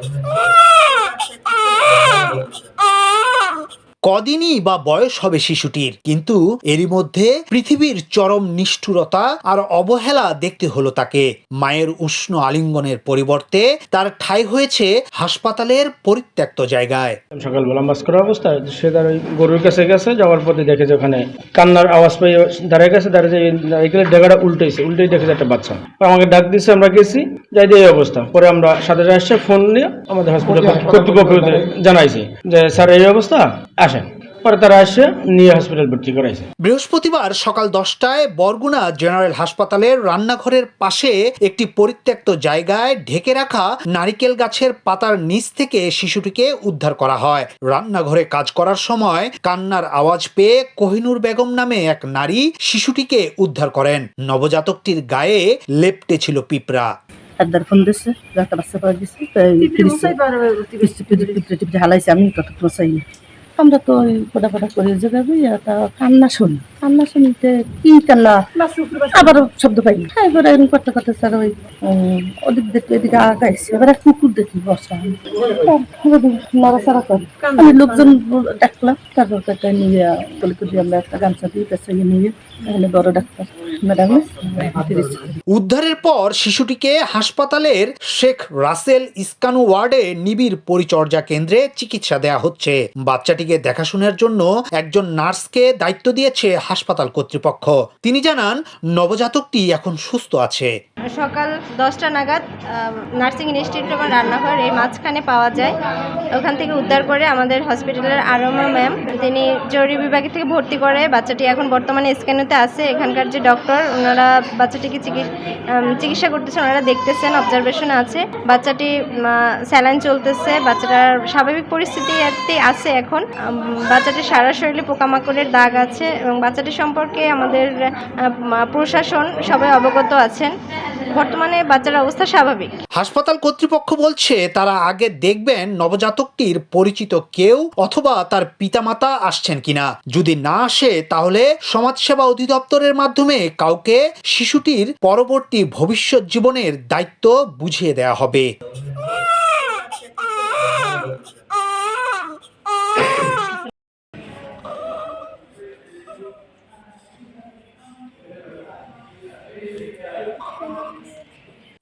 Oh. কদিনই বা বয়স হবে শিশুটির। কিন্তু এরই মধ্যে পৃথিবীর চরম নিষ্ঠুরতা আর অবহেলা দেখতে হলো তাকে। মায়ের উষ্ণ আলিঙ্গনের পরিবর্তে তার ঠাঁই হয়েছে হাসপাতালের পরিত্যক্ত জায়গায়। সকালবেলা মাছ করা অবস্থায় সে তার ওই গরুর কাছে গেছে যাওয়ার পথে দেখে যে ওখানে কান্নার আওয়াজ পেয়ে দাঁড়িয়ে গেছে দাঁড়িয়ে এখানে জায়গাটা উল্টেছে উল্টেই দেখে যে একটা বাচ্চা। আমাকে ডাক দিয়েছে আমরা গেছি যাই দিয়ে এই অবস্থা। পরে আমরা সাথে সাথে আসছে ফোন নিয়ে আমাদের হসপিটাল কর্তৃপক্ষকে জানাইছি যে স্যার এই অবস্থা? আসেন পরে তারা আসছে নিয়ে হসপিটাল ভর্তি করাইছে বৃহস্পতিবার সকাল দশটায় বরগুনা জেনারেল হাসপাতালের রান্নাঘরের পাশে একটি পরিত্যক্ত জায়গায় ঢেকে রাখা নারিকেল গাছের পাতার নিচ থেকে শিশুটিকে উদ্ধার করা হয় রান্নাঘরে কাজ করার সময় কান্নার আওয়াজ পেয়ে কোহিনুর বেগম নামে এক নারী শিশুটিকে উদ্ধার করেন নবজাতকটির গায়ে লেপটে ছিল পিঁপড়া ফোন একটা বাচ্চা পাওয়া গেছে হালাইছে আমি আমরা তো ওই ফোটা ফোটা করে জোগাবো তা কান্না শুনি। কান্না শুনিতে কি কান্না? আবার শব্দ পাই হ্যাঁ এবারে এরকম করতে করতে স্যার ওই ওদিক দেখে এদিকে আগাইছে এবার এক কুকুর দেখি বসা। নড়াচড়া করে। আমি লোকজন ডাকলাম। তারপর একটা নিয়ে কলিকুটি আমরা একটা গামছা দিয়ে পেছাইয়ে নিয়ে এখানে বড় ডাক্তার ম্যাডাম উদ্ধারের পর শিশুটিকে হাসপাতালের শেখ রাসেল ইস্কানু ওয়ার্ডে নিবিড় পরিচর্যা কেন্দ্রে চিকিৎসা দেয়া হচ্ছে। বাচ্চাটিকে দেখাশোনার জন্য একজন নার্সকে দায়িত্ব দিয়েছে হাসপাতাল কর্তৃপক্ষ। তিনি জানান, নবজাতকটি এখন সুস্থ আছে। সকাল দশটা নাগাদ নার্সিং ইনস্টিটিউট আমার রান্নাঘর, এই মাঝখানে পাওয়া যায়। ওখান থেকে উদ্ধার করে আমাদের হসপিটালের আরমা ম্যাম, তিনি জরুরি বিভাগে থেকে ভর্তি করে। বাচ্চাটি এখন বর্তমানে স্ক্যানেতে আছে। এখানকার যে ডক্টর, ওনারা বাচ্চাটিকে চিকি- চিকিৎসা করতেছেন ওনারা দেখতেছেন অবজারভেশন আছে। বাচ্চাটি স্যালাইন চলতেছে, বাচ্চাটার স্বাভাবিক পরিস্থিতি পরিস্থিতিতে আছে এখন। বাচ্চাটির সারা শরীরে পোকামাকড়ের দাগ আছে এবং বাচ্চাটি সম্পর্কে আমাদের প্রশাসন সবাই অবগত আছেন। বর্তমানে বাচ্চার অবস্থা স্বাভাবিক। হাসপাতাল কর্তৃপক্ষ বলছে, তারা আগে দেখবেন নবজাতকটির পরিচিত কেউ অথবা তার পিতামাতা আসছেন কিনা। যদি না আসে, তাহলে সমাজসেবা অধিদপ্তরের মাধ্যমে কাউকে শিশুটির পরবর্তী ভবিষ্যৎ জীবনের দায়িত্ব বুঝিয়ে দেওয়া হবে।